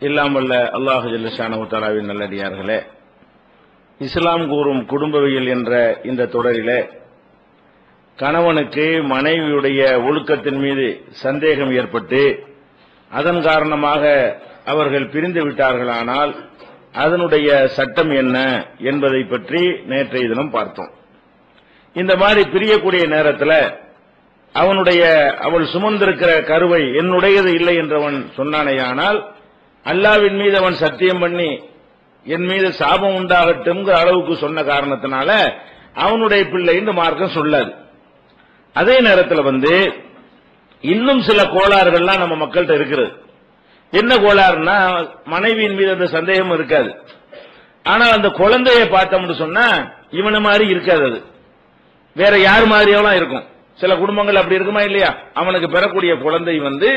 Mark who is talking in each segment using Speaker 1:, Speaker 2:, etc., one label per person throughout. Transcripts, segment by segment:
Speaker 1: இல்லாமல்ல அல்லாஹு ஜல்லஷானு தாலாவின் நல்லடியார்களே இஸ்லாம் கூறும் குடும்பவியல் என்ற இந்த தொடரிலே கணவனுக்கு மனைவியுடைய ஒழுக்கத்தின் மீது சந்தேகம் ஏற்பட்டு அதன் காரணமாக அவர்கள் பிரிந்து விட்டார்களானால் அதனுடைய சட்டம் என்ன என்பதை பற்றி நேற்றைய தினம் பார்த்தோம். இந்த மாதிரி பிரியக்கூடிய நேரத்தில் அவனுடைய அவள் சுமந்திருக்கிற கருவை என்னுடையது இல்லை என்றவன் சொன்னானேயானால் அல்லாவின் மீது அவன் சத்தியம் பண்ணி என் மீது சாபம் உண்டாகட்டும் அளவுக்கு சொன்ன காரணத்தினால அவனுடைய பிள்ளை இந்த மார்க்கம் சொல்லாது. அதே நேரத்தில் வந்து இன்னும் சில கோளாறுகள்லாம் நம்ம மக்கள்கிட்ட இருக்கிறது. என்ன கோளாறுனா மனைவியின் மீது அந்த சந்தேகம் இருக்காது. ஆனால் அந்த குழந்தைய பார்த்தோம்னு சொன்னா இவனை மாதிரி இருக்காது அது. வேற யார் மாதிரியெல்லாம் இருக்கும். சில குடும்பங்கள் அப்படி இருக்குமா இல்லையா? அவனுக்கு பெறக்கூடிய குழந்தை வந்து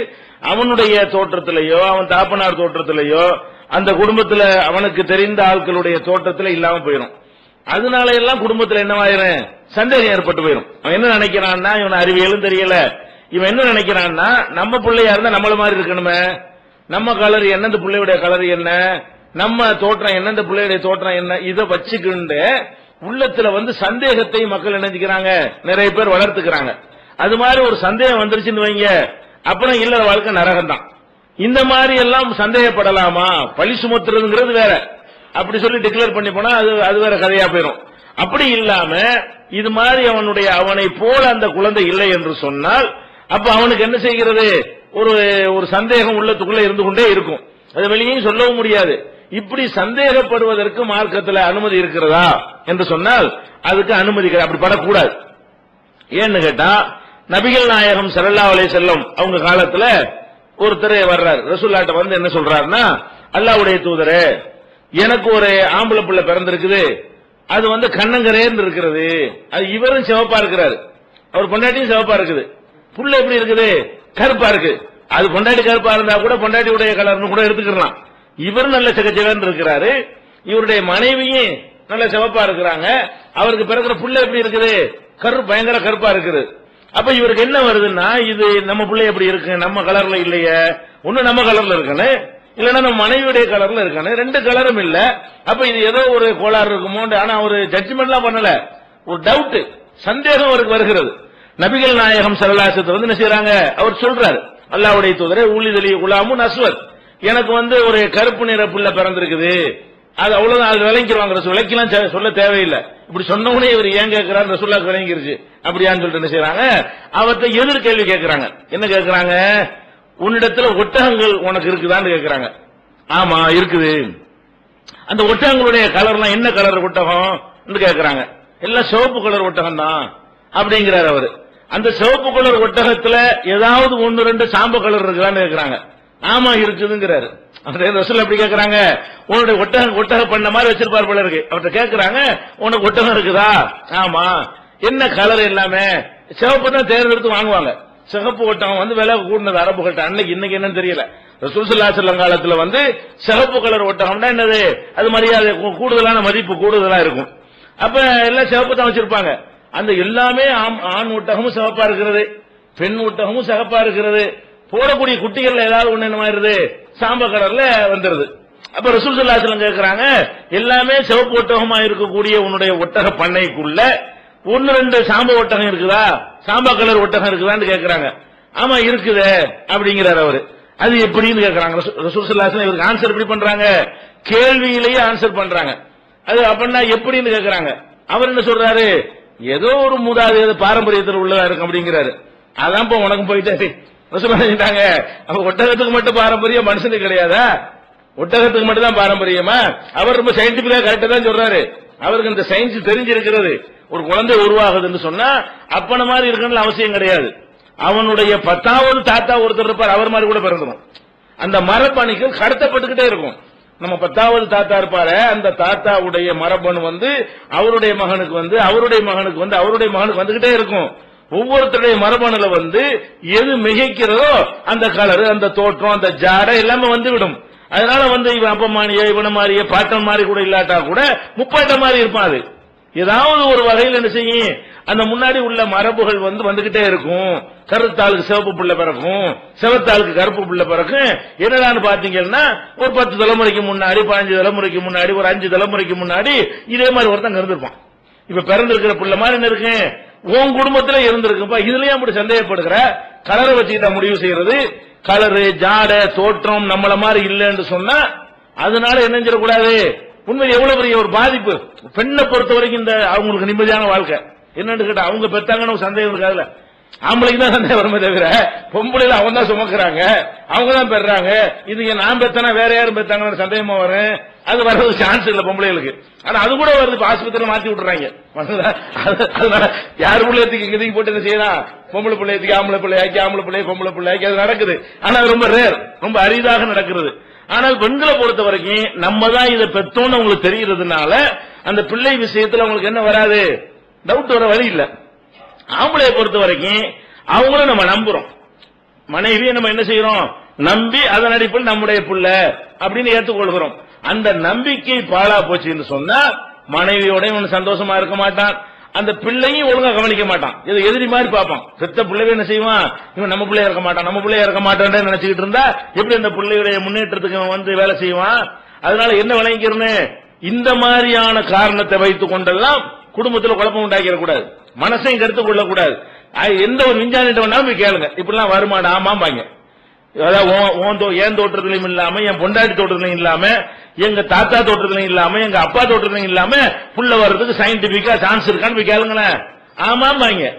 Speaker 1: அவனுடைய தோற்றத்திலேயோ அவன் தாப்பனார் தோற்றத்திலேயோ அந்த குடும்பத்துல அவனுக்கு தெரிந்த ஆட்களுடைய தோற்றத்துல இல்லாம போயிடும் அதனால எல்லாம் குடும்பத்துல என்னவாயிரும் சந்தேகம் ஏற்பட்டு போயிடும் அவன் என்ன நினைக்கிறான்னா இவன் அறிவியலும் தெரியல. இவன் என்ன நினைக்கிறான்னா நம்ம பிள்ளையா இருந்தா நம்மள மாதிரி இருக்கணுமே. நம்ம கலர் என்ன இந்த பிள்ளையுடைய கலர் என்ன? நம்ம தோற்றம் என்ன இந்த பிள்ளையுடைய தோற்றம் என்ன? இதை வச்சுக்கிண்டு உள்ளத்துல வந்து சந்தேகத்தை மக்கள் நினைச்சுக்கிறாங்க நிறைய பேர் வளர்த்துக்கிறாங்க. அது மாதிரி ஒரு சந்தேகம் வந்துருச்சுன்னு வைங்க. அப்புறம் இல்லற வாழ்க்கை நரகம் தான் இந்த மாதிரி எல்லாம் சந்தேகப்படலாமா? பழி சுமத்துறதுங்கிறது வேற. அப்படி சொல்லி டிக்ளேர் பண்ணி போனா அது அது வேற கதையா போயிடும் அப்படி இல்லாம இது மாதிரி அவனுடைய அவனை போல அந்த குழந்தை இல்லை என்று சொன்னால் அப்ப அவனுக்கு என்ன செய்கிறது? ஒரு ஒரு சந்தேகம் உள்ளத்துக்குள்ள இருந்து கொண்டே இருக்கும். அது வெளியும் சொல்லவும் முடியாது. இப்படி சந்தேகப்படுவதற்கு மார்க்கத்தில் அனுமதி இருக்கிறதா என்று சொன்னால் அதுக்கு அனுமதி அப்படி படக்கூடாது. ஏன்னு கேட்டா நபிகள் நாயகம் சரல்லா அலே செல்லம் அவங்க காலத்துல ஒருத்தர் வர்றாரு. ரசூல்லாட்ட வந்து என்ன சொல்றாருன்னா அல்லாவுடைய தூதரே எனக்கு ஒரு ஆம்பளை பிள்ளை பிறந்திருக்குது. அது வந்து கண்ணங்கரேன்னு இருக்கிறது. அது இவரும் சிவப்பா இருக்கிறாரு. அவர் பொண்டாட்டியும் சிவப்பா இருக்குது. புள்ள எப்படி இருக்குது? கருப்பா இருக்கு. அது பொண்டாட்டி கருப்பா இருந்தா கூட பொண்டாட்டியுடைய கலர்னு கூட எடுத்துக்கலாம் இவர் நல்ல சிகச்சவன் இருக்கிறாரு. இவருடைய மனைவியும் நல்ல சிவப்பா இருக்கிறாங்க. அவருக்கு பிறகு புள்ள எப்படி இருக்குது? கரு பயங்கர கருப்பா இருக்குது. அப்ப இவருக்கு என்ன வருதுன்னா இது நம்ம பிள்ளை எப்படி இருக்கு? நம்ம கலர்ல இல்லையே. ஒண்ணு நம்ம கலர்ல இருக்கானு இல்லைன்னா நம்ம மனைவியுடைய கலர்ல இருக்கானு. ரெண்டு கலரும் இல்ல. அப்ப இது ஏதோ ஒரு கோளாறு இருக்குமோ? ஆனா ஒரு ஜட்ஜ்மெண்ட்லாம் பண்ணல. ஒரு டவுட் சந்தேகம் அவருக்கு வருகிறது. நபிகள் நாயகம் சரலாசத்தை வந்து என்ன செய்யறாங்க அவர் சொல்றாரு அல்லாவுடைய தூதரே ஊழிதலி குலாமுன் நஸ்வர் எனக்கு வந்து ஒரு கருப்பு நிற புள்ள பிறந்திருக்குது. அது அவ்வளவுதான் அது விளங்கிடுவாங்க விளக்கலாம் சொல்ல தேவையில்லை. இப்படி சொன்னவனே இவர் ஏன் கேட்கிறார் ரசுல்லாக்கு விளங்கிருச்சு. அப்படியான்னு சொல்லிட்டு என்ன செய்யறாங்க அவர்கிட்ட எதிர் கேள்வி கேட்கிறாங்க. என்ன கேட்கிறாங்க? உன்னிடத்துல ஒட்டகங்கள் உனக்கு இருக்குதான்னு கேட்கிறாங்க. ஆமா இருக்குது. அந்த ஒட்டகங்களுடைய கலர்லாம் என்ன கலர் ஒட்டகம்? கேட்கிறாங்க. எல்லாம் சிவப்பு கலர் ஒட்டகம் தான் அப்படிங்கிறார் அவரு. அந்த சிவப்பு கலர் ஒட்டகத்துல ஏதாவது ஒன்னு ரெண்டு சாம்பு கலர் இருக்குதான்னு கேட்கிறாங்க. ஆமா இருக்குதுங்கிறாரு. ரசூல் அப்படி கேக்குறாங்க. உன்னுடைய ஒட்டகம் ஒட்டகம் பண்ண மாதிரி வச்சிருப்பார் போல இருக்கு. அவர்கிட்ட கேக்குறாங்க உனக்கு ஒட்டகம் இருக்குதா? ஆமா. என்ன கலர் எல்லாமே? சிவப்பு தான் தேர்ந்தெடுத்து வாங்குவாங்க. சிகப்பு ஒட்டகம் வந்து விலை கூடினது அரபுகள்ட்ட. அன்னைக்கு இன்னைக்கு என்னன்னு தெரியல. ரசூசுல்லா செல்லம் காலத்துல வந்து சிகப்பு கலர் ஒட்டகம்னா என்னது? அது மரியாதை கூடுதலான மதிப்பு கூடுதலா இருக்கும். அப்ப எல்லாம் சிவப்பு தான் வச்சிருப்பாங்க. அந்த எல்லாமே ஆண் ஒட்டகமும் சிவப்பா இருக்கிறது. பெண் ஒட்டகமும் சிகப்பா இருக்கிறது. போடக்கூடிய குட்டிகள்ல ஏதாவது ஒண்ணு என்ன மாதிரி சாம்ப கலர்ல வந்துருது. அப்ப ரசூல் சல்லாசலம் கேட்கிறாங்க எல்லாமே சிவப்பு ஒட்டகமா இருக்கக்கூடிய உன்னுடைய ஒட்டக பண்ணைக்குள்ள ஒன்னு ரெண்டு சாம்ப ஒட்டகம் இருக்குதா? சாம்பா கலர் ஒட்டகம் இருக்குதான்னு கேட்கிறாங்க ஆமா இருக்குது அப்படிங்கிறார் அவரு. அது எப்படின்னு கேட்கறாங்க ரசூல் சல்லாசலம் இவருக்கு ஆன்சர் எப்படி பண்றாங்க? கேள்வியிலேயே ஆன்சர் பண்றாங்க. அது அப்படின்னா எப்படின்னு கேட்கறாங்க அவர் என்ன சொல்றாரு? ஏதோ ஒரு மூதாவது பாரம்பரியத்தில் உள்ளதா இருக்கும் அப்படிங்கிறாரு. அதான் இப்போ உனக்கு போயிட்டாரு சொல்லிட்டாங்க அப்ப ஒட்டகத்துக்கு மட்டும் பாரம்பரியம் மனுஷனுக்கு கிடையாதா? ஒட்டகத்துக்கு மட்டும் தான் பாரம்பரியமா? அவர் ரொம்ப சயின்டிபிக்கா கரெக்டா தான் சொல்றாரு. அவருக்கு இந்த சயின்ஸ் தெரிஞ்சிருக்கிறது. ஒரு குழந்தை உருவாகுதுன்னு சொன்னா அப்பன மாதிரி இருக்கணும்னு அவசியம் கிடையாது. அவனுடைய பத்தாவது தாத்தா ஒருத்தர் இருப்பார் அவர் மாதிரி கூட பிறந்துடும் அந்த மரப்பணிகள் கடத்தப்பட்டுக்கிட்டே இருக்கும். நம்ம பத்தாவது தாத்தா இருப்பாரு அந்த தாத்தாவுடைய மரபணு வந்து அவருடைய மகனுக்கு வந்து அவருடைய மகனுக்கு வந்து அவருடைய மகனுக்கு வந்துகிட்டே இருக்கும். ஒவ்வொருத்தருடைய மரபணுல வந்து எது மிகைக்கிறதோ அந்த கலர் அந்த தோற்றம் அந்த ஜாடை எல்லாமே வந்துவிடும். அதனால வந்து இவன் அப்ப இவன மாதிரியே பாட்டன் மாதிரி கூட இல்லாட்டா கூட முப்பாட்ட மாதிரி இருப்பான் அது. ஏதாவது ஒரு வகையில் என்ன செய்யும்? அந்த முன்னாடி உள்ள மரபுகள் வந்து வந்துகிட்டே இருக்கும். கருத்தாளுக்கு சிவப்பு புள்ள பிறக்கும் சிவத்தாளுக்கு கருப்பு புள்ள பிறக்கும். என்னடான்னு பாத்தீங்கன்னா ஒரு பத்து தலைமுறைக்கு முன்னாடி பதினஞ்சு தலைமுறைக்கு முன்னாடி ஒரு அஞ்சு தலைமுறைக்கு முன்னாடி இதே மாதிரி ஒருத்தன் இருந்திருப்பான் இப்ப பிறந்திருக்கிற புள்ள மாதிரி என்ன இருக்கு? உன் குடும்பத்துல இருந்திருக்குப்பா இதுலயே அப்படி சந்தேகப்படுகிற? கலரை வச்சுக்கிட்ட முடிவு செய்யறது. கலரு ஜாட தோற்றம் நம்மள மாதிரி இல்லைன்னு சொன்னா அதனால என்ன செய்யக்கூடாது? உண்மை எவ்வளவு பெரிய ஒரு பாதிப்பு. பெண்ணை பொறுத்த வரைக்கும் இந்த அவங்களுக்கு நிம்மதியான வாழ்க்கை. என்னன்னு கேட்டா அவங்க பெத்தாங்கன்னு சந்தேகம் இருக்காதுல்ல. ஆம்பளைக்கு தான் சந்தேகம் வருமே தவிர பொம்பளையில அவங்க தான் சுமக்குறாங்க. அவங்க தான் பெறாங்க. இது நான் பெத்தனா வேற யாரும் பெத்தாங்கன்னு சந்தேகமா வரும். அது வர்றது சான்ஸ் இல்லை பொம்பளைகளுக்கு. ஆனா அது கூட வருது ஆஸ்பத்திரியில மாத்தி விட்டுறாங்க. அதனால யார் பிள்ளையத்துக்கு இங்கதைக்கு போட்டு என்ன செய்யலாம் பொம்பளை பிள்ளையத்துக்கு ஆம்பளை பிள்ளையாக்கி ஆம்பளை பிள்ளைய பொம்பளை பிள்ளையாக்கி அது நடக்குது. ஆனா அது ரொம்ப ரேர் ரொம்ப அரிதாக நடக்கிறது. ஆனால் பெண்களை பொறுத்த வரைக்கும் நம்ம தான் இதை பெத்தோம்னு உங்களுக்கு தெரியறதுனால அந்த பிள்ளை விஷயத்துல உங்களுக்கு என்ன வராது? டவுட் வர வழி இல்லை. ஆம்பளைய பொறுத்த வரைக்கும் அவங்களும் நம்ம நம்புறோம். மனைவியை நம்ம என்ன செய்யறோம்? நம்பி அதன் அடிப்பில் நம்முடைய புள்ள அப்படின்னு ஏற்றுக்கொள்கிறோம். அந்த நம்பிக்கை பாழா போச்சுன்னு சொன்னா மனைவியோட இவன் சந்தோஷமா இருக்க மாட்டான். அந்த பிள்ளையும் ஒழுங்கா கவனிக்க மாட்டான். இது எதிரி மாதிரி பார்ப்பான். பெத்த பிள்ளைவே என்ன செய்வான்? இவன் நம்ம பிள்ளையா இருக்க மாட்டான் நம்ம பிள்ளையா இருக்க மாட்டான்னு நினைச்சுக்கிட்டு இருந்தா? எப்படி அந்த பிள்ளையுடைய முன்னேற்றத்துக்கு வந்து வேலை செய்வான்? அதனால என்ன விளங்கிக்கிறேன்னு? இந்த மாதிரியான காரணத்தை வைத்துக் கொண்டெல்லாம் குடும்பத்துல குழப்பம் உண்டாக்கிடக்கூடாது. மனசையும் கருத்து கொள்ள கூடாது எந்த ஒரு விஞ்ஞானிட்ட வேணாலும் போய் கேளுங்க. இப்படிலாம் வருமானம் ஆமாம்பாங்க. அதாவது ஏன் தோற்றத்திலையும் தோ- இல்லாம என் பொண்டாட்டி தோற்றத்திலையும் இல்லாம எங்க தாத்தா தோற்றத்திலையும் இல்லாம எங்க அப்பா தோற்றத்திலையும் இல்லாம புள்ள வர்றதுக்கு சயின்டிபிக்கா சான்ஸ் இருக்கான்னு போய் கேளுங்களேன். ஆமாம்பாங்க.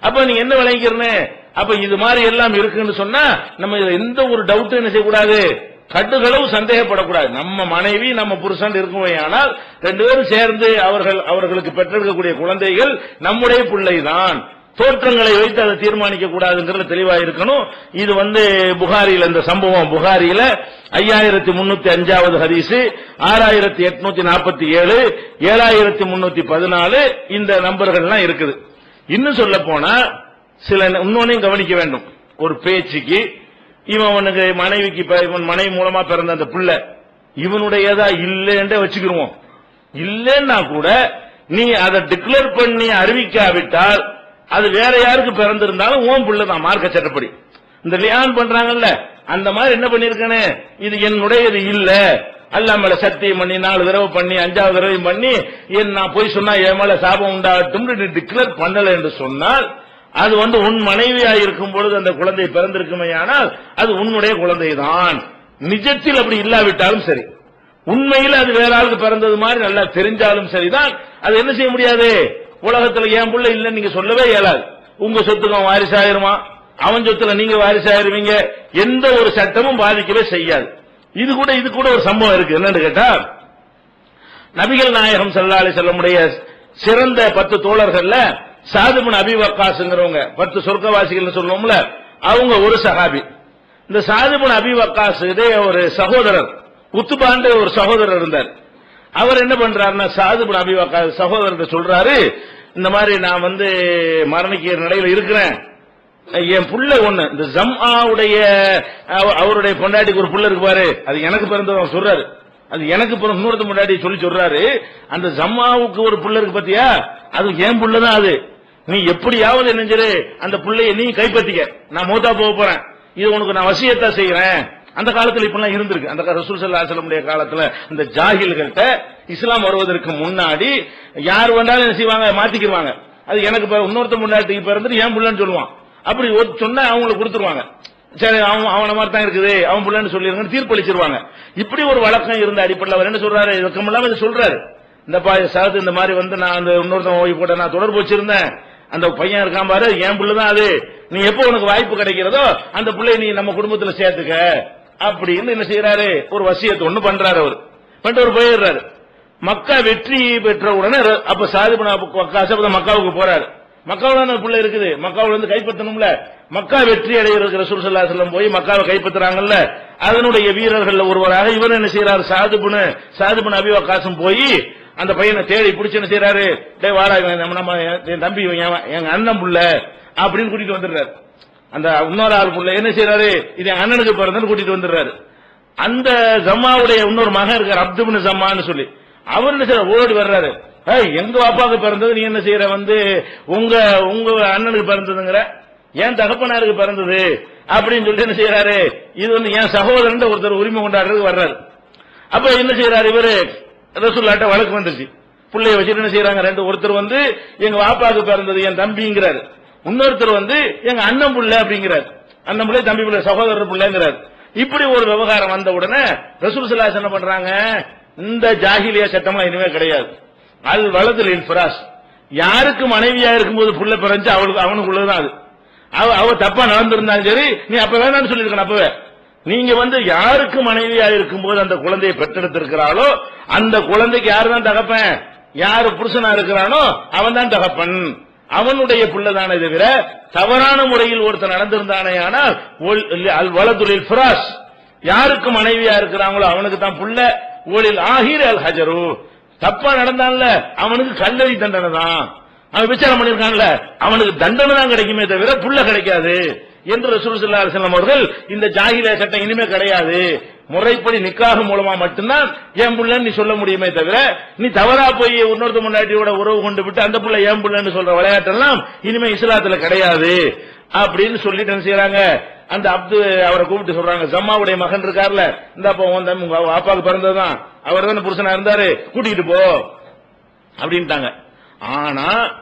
Speaker 1: அப்ப நீ என்ன விளைக்கிறன்னு அப்ப இது மாதிரி எல்லாம் இருக்குன்னு சொன்னா நம்ம எந்த ஒரு டவுட்டும் என்ன செய்யக்கூடாது? கட்டுகளவு சந்தேகப்படக்கூடாது. நம்ம மனைவி நம்ம புருஷன் இருக்குமையானால் ரெண்டு பேரும் சேர்ந்து அவர்கள் அவர்களுக்கு பெற்றெடுக்கக்கூடிய குழந்தைகள் நம்முடைய பிள்ளைதான். தோற்றங்களை வைத்து அதை தீர்மானிக்க கூடாதுங்கிறது தெளிவா இருக்கணும் இது வந்து புகாரியில் இந்த சம்பவம் புகாரியில ஐயாயிரத்தி முன்னூத்தி அஞ்சாவது ஹரிசு ஆறாயிரத்தி எட்நூத்தி நாற்பத்தி ஏழு ஏழாயிரத்தி முன்னூத்தி பதினாலு இந்த நம்பர்கள்லாம் இருக்குது. இன்னும் சொல்ல போனா சில இன்னொன்னையும் கவனிக்க வேண்டும். ஒரு பேச்சுக்கு இவன் அவனுக்கு மனைவிக்கு இவன் மனைவி மூலமா பிறந்த அந்த பிள்ளை இவனுடையதா இல்லைன்றே வச்சுக்கிருவோம். இல்லைன்னா கூட நீ அதை டிக்ளேர் பண்ணி அறிவிக்காவிட்டால் அது வேற யாருக்கு பிறந்திருந்தாலும் ஓம் பிள்ளை தான் மார்க்க சட்டப்படி. இந்த லியான் பண்றாங்கல்ல அந்த மாதிரி என்ன பண்ணிருக்கனே இது என்னுடையது இல்ல. அல்லாமல சத்தியம் பண்ணி நாலு தடவை பண்ணி அஞ்சாவது தடவையும் பண்ணி என் நான் போய் சொன்னா என் மேல சாபம் உண்டாகட்டும் டிக்ளேர் பண்ணல என்று சொன்னால் அது வந்து உன் மனைவியா இருக்கும் பொழுது அந்த குழந்தை பிறந்திருக்குமே ஆனால் அது உன்னுடைய குழந்தைதான். நிஜத்தில் அப்படி இல்லாவிட்டாலும் சரி. உண்மையில் அது வேற ஆளுக்கு பிறந்தது மாதிரி நல்லா தெரிஞ்சாலும் சரிதான். அது என்ன செய்ய முடியாது? உலகத்துல என் புள்ள இல்லைன்னு நீங்க சொல்லவே இயலாது. உங்க சொத்துக்கு அவன் வாரிசாயிருமா? அவன் சொத்துல நீங்க வாரிசாயிருவீங்க? எந்த ஒரு சட்டமும் பாதிக்கவே செய்யாது. இது கூட இது கூட ஒரு சம்பவம் இருக்கு. என்னன்னு கேட்டா நபிகள் நாயகம் ஸல்லல்லாஹு செல்லமுடைய சிறந்த பத்து தோழர்கள்ல சாதுபன் அபி பத்து சொர்க்கவாசிகள் சொல்லுவோம்ல அவங்க ஒரு சஹாபி. இந்த சாதுபன் அபி வக்காஸ் ஒரு சகோதரர் உத்துபாண்டு ஒரு சகோதரர் இருந்தார். அவர் என்ன பண்றாருன்னா சாதுபன் அபி வக்காஸ் சகோதரர்கிட்ட சொல்றாரு இந்த மாதிரி நான் வந்து மரணிக்கிற நிலையில இருக்கிறேன். என் புள்ள ஒண்ணு இந்த ஜம்ஆவுடைய அவருடைய பொண்டாட்டிக்கு ஒரு புள்ள இருக்கு பாரு அது எனக்கு பிறந்தது அவர் சொல்றாரு. அது எனக்கு பிறந்த இன்னொருத்த முன்னாடி சொல்லி சொல்றாரு அந்த ஜம்மாவுக்கு ஒரு புள்ள இருக்கு பாத்தியா? அது என் புள்ளதான் அது. நீ எப்படியாவது என்ன அந்த பிள்ளைய நீ கைப்பற்றிக்க. நான் மூத்தா போக போறேன். இது உனக்கு நான் வசியத்தா செய்யறேன் அந்த காலத்துல இப்பெல்லாம் இருந்திருக்கு. அந்த ரசூல் ஸல்லல்லாஹு அலைஹி காலத்துல இந்த ஜாகில்கிட்ட இஸ்லாம் வருவதற்கு முன்னாடி யார் வேண்டாலும் என்ன செய்வாங்க? மாத்திக்கிடுவாங்க அது எனக்கு இன்னொருத்த முன்னாடி பிறந்துட்டு ஏன் புள்ளன்னு சொல்லுவான். அப்படி ஒரு சொன்னா அவங்களுக்கு கொடுத்துருவாங்க. சரி அவன் அவன மாதிரி தான் இருக்குது. அவன் புள்ளன்னு சொல்லிருங்க தீர்ப்பளிச்சிருவாங்க. இப்படி ஒரு வழக்கம் இருந்த அடிப்படையில் அவர் என்ன சொல்றாரு? இதுக்கம் இல்லாம இதை சொல்றாரு. இந்த பா சாது இந்த மாதிரி வந்து நான் அந்த இன்னொருத்தன் ஓய்வு போட்ட நான் தொடர்பு வச்சிருந்தேன். அந்த பையன் இருக்கான் பாரு என் பிள்ளைதான் அது. நீ எப்போ உனக்கு வாய்ப்பு கிடைக்கிறதோ அந்த பிள்ளை நீ நம்ம குடும்பத்துல சேர்த்துக்க. அப்படின்னு என்ன செய்யறாரு ஒரு வசியத்தை ஒண்ணு பண்றாரு அவர். பண்ணிட்டு அவர் போயிடுறாரு. மக்கா வெற்றி பெற்ற உடனே அப்ப சாதிபன கசபத மக்காவுக்கு போறாரு. மக்காவில் பிள்ளை இருக்குது? மக்காவுல இருந்து கைப்பற்றணும்ல. மக்கா வெற்றி அடைகிறதுக்கு ரசூல் செல்லம் போய் மக்காவை கைப்பற்றுறாங்கல்ல. அதனுடைய வீரர்கள் ஒருவராக இவர் என்ன செய்யறாரு சாதுபுன சாதுபுன அபிவகாசம் போய் அந்த பையனை தேடி பிடிச்சு என்ன செய்யறாரு டே வாடா நம்ம நம்ம என் தம்பி என் எங்க அண்ணன் புள்ள அப்படின்னு கூட்டிட்டு வந்துடுறாரு. அந்த இன்னொரு ஆள் புள்ள என்ன செய்யறாரு இது என் அண்ணனுக்கு பிறந்தன்னு கூட்டிட்டு வந்துடுறாரு. அந்த ஜம்மாவுடைய இன்னொரு மகன் இருக்கார் அப்துபின் ஜம்மான்னு சொல்லி. அவர் என்ன செய்யற ஓடி வர்றாரு. எங்க பாப்பாவுக்கு பிறந்தது? நீ என்ன செய்யற வந்து? உங்க உங்க அண்ணனுக்கு பிறந்ததுங்கிற? ஏன் தகப்பனாருக்கு பிறந்தது? அப்படின்னு சொல்லிட்டு என்ன செய்யறாரு இது வந்து என் சகோதரன் ஒருத்தர் உரிமை கொண்டாடுறதுக்கு வர்றாரு. அப்ப என்ன செய்யறாரு இவரு? ரசூல்லாட்ட வழக்கு வந்துருச்சு. பிள்ளைய வச்சுட்டு என்ன செய்யறாங்க ரெண்டு ஒருத்தர் வந்து எங்க வாப்பாக்கு பிறந்தது என் தம்பிங்கிறாரு. இன்னொருத்தர் வந்து எங்க அண்ணன் புள்ள அப்படிங்கிறார். அண்ணன் பிள்ளை தம்பி புள்ள சகோதரர் புள்ளங்கிறார். இப்படி ஒரு விவகாரம் வந்த உடனே ரசூல் சல்லாஸ் என்ன பண்றாங்க? இந்த ஜாகிலியா சட்டமா இனிமே கிடையாது. அல் வலதுல் இன்ஃபராஸ். யாருக்கு மனைவியா இருக்கும்போது புள்ள பிறந்து அவளுக்கு அவனுக்குள்ளதான் அது. அவ தப்பா நடந்திருந்தாலும் சரி நீ அப்ப வேணாம்னு சொல்லியிருக்கேன் அப்பவே. நீங்க வந்து யாருக்கு மனைவியா இருக்கும்போது அந்த குழந்தையை பெற்றெடுத்திருக்கிறாளோ அந்த குழந்தைக்கு யாரு தான் தகப்பன்? யாரு புருஷனா இருக்கிறானோ அவன் தான் தகப்பன். அவனுடைய பிள்ளைதானே தவிர தவறான முறையில் ஒருத்தர் நடந்திருந்தானே ஆனால் அல் வலதுலில் ஃபிராஸ் யாருக்கு மனைவியா இருக்கிறாங்களோ அவனுக்கு தான் புள்ள. ஓலில் ஆஹிர் அல் ஹஜரு. தப்பா நடந்தான்ல அவனுக்கு கல்லறி தண்டனை தான் அவன் விசாரம் பண்ணிருக்கான்ல அவனுக்கு தண்டனை தான் கிடைக்குமே தவிர புள்ள கிடைக்காது. என்று ரசூல் அவர்கள் இந்த ஜாகிலிய சட்டம் இனிமே கிடையாது. முறைப்படி நிக்காக மூலமா மட்டும்தான் என் புள்ளன்னு நீ சொல்ல முடியுமே தவிர நீ தவறா போய் இன்னொருத்த முன்னாடியோட உறவு கொண்டு விட்டு அந்த புள்ள என் புள்ளன்னு சொல்ற விளையாட்டெல்லாம் இனிமே இஸ்லாத்துல கிடையாது. அப்படின்னு சொல்லிட்டு என்ன செய்யறாங்க அந்த அப்து அவரை கூப்பிட்டு சொல்றாங்க ஜம்மாவுடைய மகன் இருக்கார்ல இந்த அப்ப உன் தம்பி, உங்க அப்பாவுக்கு பிறந்ததுதான் அவர் தானே புருஷனா இருந்தாரு கூட்டிகிட்டு போ. அப்படின்ட்டாங்க. ஆனா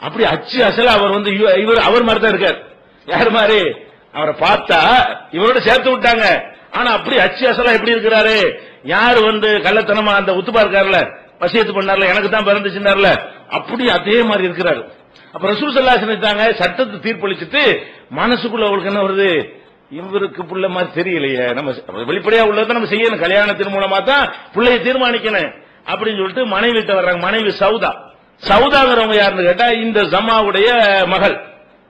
Speaker 1: அப்படி அச்சு அசல அவர் வந்து இவர் அவர் மாதிரி தான் இருக்கார். யார் மாதிரி? அவரை பார்த்தா இவரோட சேர்த்து விட்டாங்க. ஆனா அப்படி அச்சு அசலா எப்படி இருக்கிறாரு? யார் வந்து கள்ளத்தனமா அந்த உத்துப்பா இருக்காருல வசியத்து பண்ணார்ல எனக்கு தான் பிறந்துச்சுனார்ல அப்படி அதே மாதிரி இருக்கிறாரு. அப்ப ரசூல் சல்லா செஞ்சாங்க சட்டத்தை தீர்ப்பளிச்சுட்டு மனசுக்குள்ள அவளுக்கு என்ன வருது? இவருக்கு புள்ள மாதிரி தெரியலையே. நம்ம வெளிப்படையா உள்ளதை நம்ம செய்யணும். கல்யாணத்தின் மூலமா தான் பிள்ளைய தீர்மானிக்கணும். அப்படின்னு சொல்லிட்டு மனைவி வர்றாங்க. மனைவி சவுதா. சவுதாங்கிறவங்க யாருன்னு கேட்டா இந்த ஜமாவுடைய மகள்.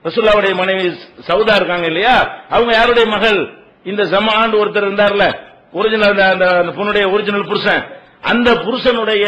Speaker 1: ரசூல்லாவுடைய மனைவி சவுதா இருக்காங்க இல்லையா? அவங்க யாருடைய மகள்? இந்த ஜமான்னு ஒருத்தர் இருந்தார்ல ஒரிஜினல் அந்த பொண்ணுடைய ஒரிஜினல் புருஷன். அந்த புருஷனுடைய